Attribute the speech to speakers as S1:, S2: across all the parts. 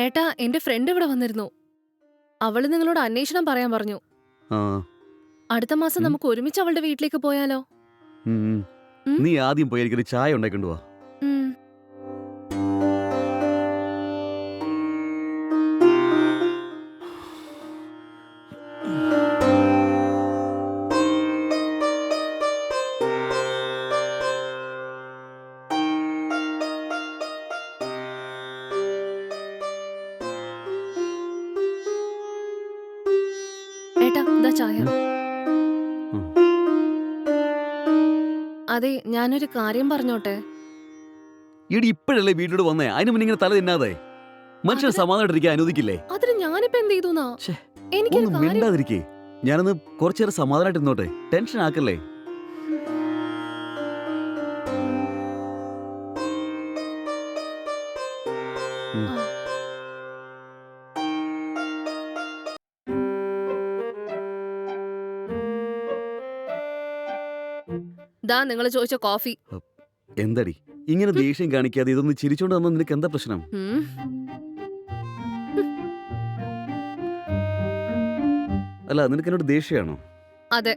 S1: ഏട്ടാ എന്റെ ഫ്രണ്ട് ഇവിടെ വന്നിരുന്നു അവൾ നിങ്ങളോട് അന്വേഷണം പറയാൻ പറഞ്ഞു
S2: ആ
S1: അടുത്ത മാസം
S2: ഉം.
S1: നമുക്ക് ഒരുമിച്ച് അവളുടെ വീട്ടിലേക്ക് പോയാലോ
S2: ഉം, ഉം.
S1: ഉം?
S2: നീ ആദ്യം പോയി എനിക്കൊരു ചായ ഉണ്ടാക്കിക്കൊണ്ടു വാ
S1: ഇതാ ചായ. അതെ ഞാനൊരു കാര്യം പറഞ്ഞോട്ടെ?
S2: എടി ഇപ്പോഴല്ലേ വീട്ടിലോട് വന്നേ? അതിന് മുന്നേ ഇങ്ങനെ തല തിന്നാതെ.
S1: മനുഷ്യൻ
S2: സമാധാനമായിട്ടിരിക്കാൻ അനുവദിക്കില്ലേ?
S1: അതിന് ഞാനിപ്പോ എന്ത് ചെയ്തു
S2: എനിക്ക്
S1: എനിക്കൊരു കാര്യം
S2: മിണ്ടാതിരിക്കേ. ഞാനൊന്ന് കുറച്ചേരം സമാധാനമായിട്ട് ഇരുന്നോട്ടെ. ടെൻഷൻ ആക്കല്ലേ? ഉം.
S1: ദാ നിങ്ങൾ ചോദിച്ച കോഫി.
S2: എന്തടി? ഇങ്ങനെ ദേഷ്യം കാണിക്കാതെ ഇതൊന്ന് ചിരിച്ചോണ്ട് വന്നാൽ നിനക്ക് എന്താ പ്രശ്നം?
S1: ഉം.
S2: അല്ല നിനക്ക് എന്നോട് ദേഷ്യമാണോ?
S1: അതെ.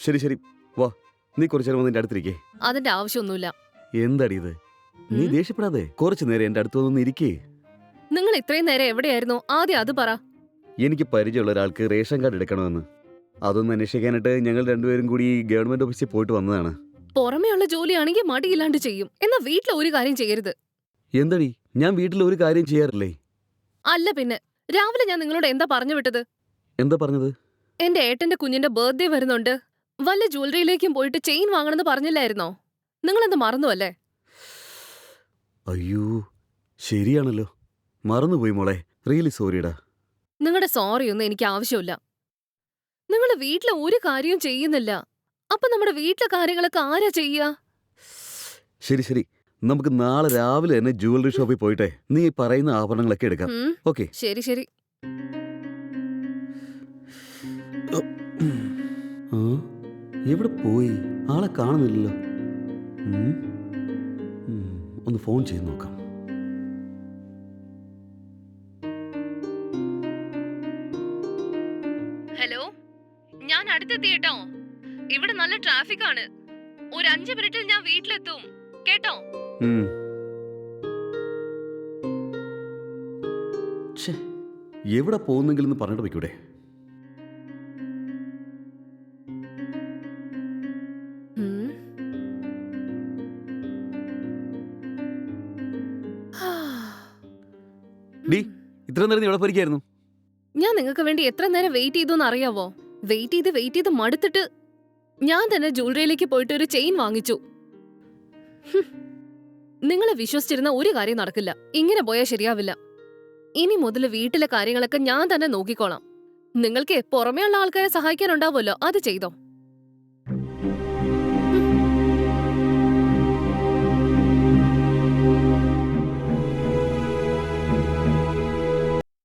S2: ശരി ശരി. വാ നീ കുറച്ചേരം വന്ന് എന്റെ അടുത്തിരിക്കേ.
S1: അതിന്റെ ആവശ്യമൊന്നുമില്ല.
S2: എന്താടി ഇത്? നീ
S1: ഉം.
S2: ദേഷ്യപ്പെടാതെ കുറച്ചു നേരം എന്റെ അടുത്ത് വന്നൊന്ന് ഇരിക്കേ.
S1: നിങ്ങൾ ഇത്രയും നേരം എവിടെയായിരുന്നു? ആദ്യം അത് പറ.
S2: എനിക്ക് പരിചയമുള്ള ഒരാൾക്ക് റേഷൻ കാർഡ് എടുക്കണമെന്ന്. അതൊന്ന് അന്വേഷിക്കാനായിട്ട് ഞങ്ങൾ രണ്ടുപേരും കൂടി ഗവൺമെന്റ് ഓഫീസിൽ പോയിട്ട് വന്നതാണ്.
S1: പുറമെയുള്ള ജോലിയാണെങ്കിൽ മടിയില്ലാണ്ട് ചെയ്യും. എന്നാ വീട്ടിൽ ഒരു കാര്യം ചെയ്യരുത്.
S2: എന്തടി? ഞാൻ വീട്ടിൽ ഒരു കാര്യം ചെയ്യാറില്ലേ?
S1: അല്ല പിന്നെ രാവിലെ ഞാൻ നിങ്ങളോട് എന്താ പറഞ്ഞു വിട്ടത്?
S2: എന്താ പറഞ്ഞത്?
S1: എന്റെ ഏട്ടന്റെ കുഞ്ഞിന്റെ ബർത്ത്ഡേ വരുന്നുണ്ട്. വല്ല ജ്വല്ലറിയിലേക്കും പോയിട്ട് ചെയിൻ വാങ്ങണമെന്ന് പറഞ്ഞില്ലായിരുന്നോ? നിങ്ങളെന്ത് മറന്നു അല്ലേ
S2: അയ്യോ ശരിയാണല്ലോ. മറന്നുപോയി മോളെ. റിയലി സോറിടാ
S1: നിങ്ങളുടെ സോറി ഒന്നും എനിക്ക് ആവശ്യമില്ല. നിങ്ങൾ വീട്ടിലെ ഒരു കാര്യവും ചെയ്യുന്നില്ല. അപ്പൊ നമ്മുടെ വീട്ടിലെ കാര്യങ്ങളൊക്കെ ആരാ ചെയ്യാ?
S2: ശരി ശരി. നമുക്ക് നാളെ രാവിലെ തന്നെ ജുവലറി ഷോപ്പിൽ പോയിട്ടെ. നീ പറയുന്ന ആഭരണങ്ങളൊക്കെ എടുക്കാം.
S1: ഉം,
S2: ഓക്കെ.
S1: ശരി ശരി.
S2: ആ? എവിടെ പോയി? ആളെ കാണുന്നില്ലല്ലോ. ഉം. ഉം, ഒന്ന് ഫോൺ ചെയ്ത് നോക്കാം.
S1: ഞാൻ അടുത്തെത്തി കേട്ടോ ഇവിടെ നല്ല ട്രാഫിക് ആണ് ഒരു അഞ്ച് മിനിറ്റിൽ ഞാൻ വീട്ടിലെത്തും. കേട്ടോ?
S2: എവിടെ പോകുന്നെങ്കിലും പറഞ്ഞിട്ട് വയ്ക്കൂടെ. ഡി. ഇത്ര നേരം നീ എവിടെ പോയിരിക്കായിരുന്നു?
S1: ഞാൻ നിങ്ങൾക്ക് വേണ്ടി എത്ര നേരം വെയിറ്റ് ചെയ്തു അറിയാവോ? വെയിറ്റ് ചെയ്ത് വെയിറ്റ് ചെയ്ത് മടുത്തിട്ട് ഞാൻ തന്നെ ജ്വല്ലറിയിലേക്ക് പോയിട്ട് ഒരു ചെയിൻ വാങ്ങിച്ചു. നിങ്ങളെ വിശ്വസിച്ചിരുന്ന ഒരു കാര്യം നടക്കില്ല. ഇങ്ങനെ പോയാൽ ശരിയാവില്ല. ഇനി മുതൽ വീട്ടിലെ കാര്യങ്ങളൊക്കെ ഞാൻ തന്നെ നോക്കിക്കോളാം. നിങ്ങൾക്ക് പുറമേയുള്ള ആൾക്കാരെ സഹായിക്കാനുണ്ടാവുമല്ലോ അത് ചെയ്തോ.